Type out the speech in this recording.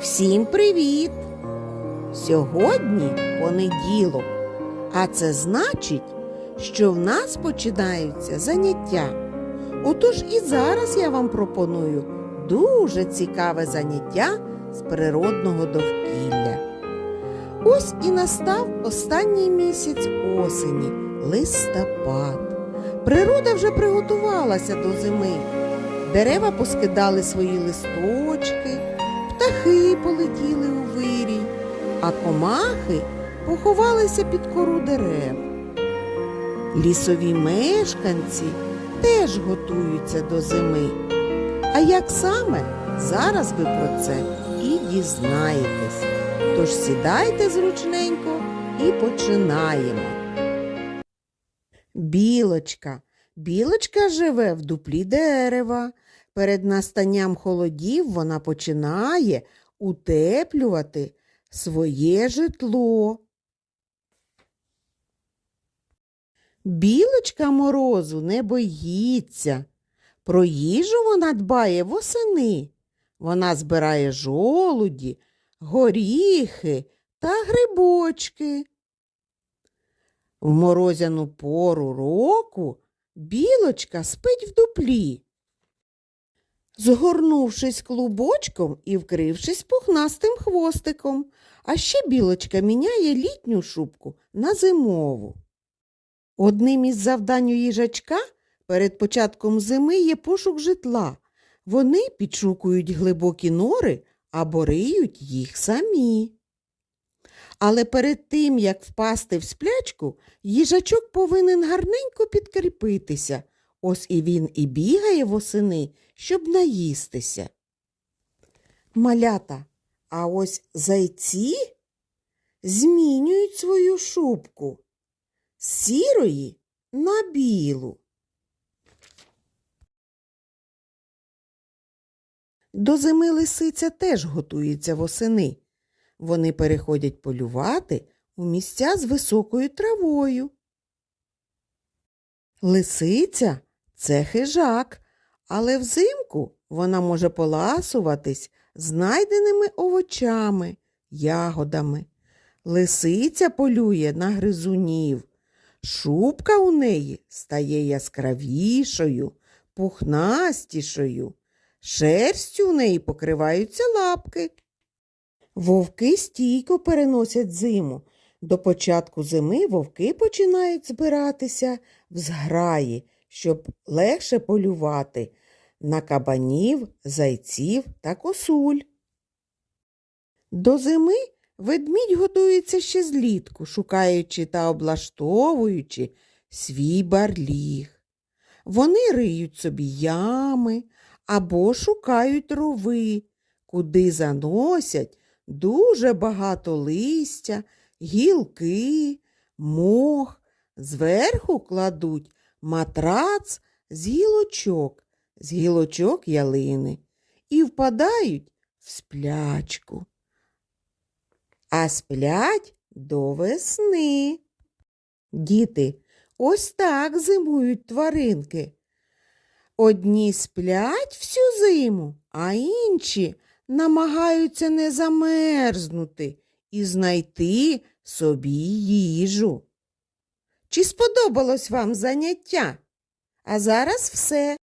Всім привіт! Сьогодні понеділок, а це значить, що в нас починаються заняття. Отож і зараз я вам пропоную дуже цікаве заняття з природного довкілля. Ось і настав останній місяць осені листопад. Природа вже приготувалася до зими. Дерева поскидали свої листочки, птахи полетіли у вирій, а комахи поховалися під кору дерев. Лісові мешканці теж готуються до зими. А як саме, зараз ви про це і дізнаєтесь. Тож сідайте зручненько і починаємо. Білочка. Білочка живе в дуплі дерева. Перед настанням холодів вона починає утеплювати своє житло. Білочка морозу не боїться. Про їжу вона дбає восени. Вона збирає жолуді, горіхи та грибочки. В морозяну пору року білочка спить в дуплі. Згорнувшись клубочком і вкрившись пухнастим хвостиком, а ще білочка міняє літню шубку на зимову. Одним із завдань у їжачка перед початком зими є пошук житла. Вони підшукують глибокі нори або риють їх самі. Але перед тим, як впасти в сплячку, їжачок повинен гарненько підкріпитися. Ось і він і бігає восени, щоб наїстися. Малята, а ось зайці змінюють свою шубку з сірої на білу. До зими лисиця теж готується восени. Вони переходять полювати у місця з високою травою. Лисиця це хижак, але взимку вона може поласуватись знайденими овочами, ягодами. Лисиця полює на гризунів. Шубка у неї стає яскравішою, пухнастішою. Шерстю у неї покриваються лапки. Вовки стійко переносять зиму. До початку зими вовки починають збиратися в зграї, щоб легше полювати на кабанів, зайців та косуль. До зими ведмідь готується ще злітку, шукаючи та облаштовуючи свій барліг. Вони риють собі ями або шукають рови, куди заносять дуже багато листя, гілки, мох, зверху кладуть матрац з гілочок, з гілочок ялини і впадають в сплячку. А сплять до весни. Діти, ось так зимують тваринки. Одні сплять всю зиму, а інші намагаються не замерзнути і знайти собі їжу. Чи сподобалось вам заняття? А зараз все.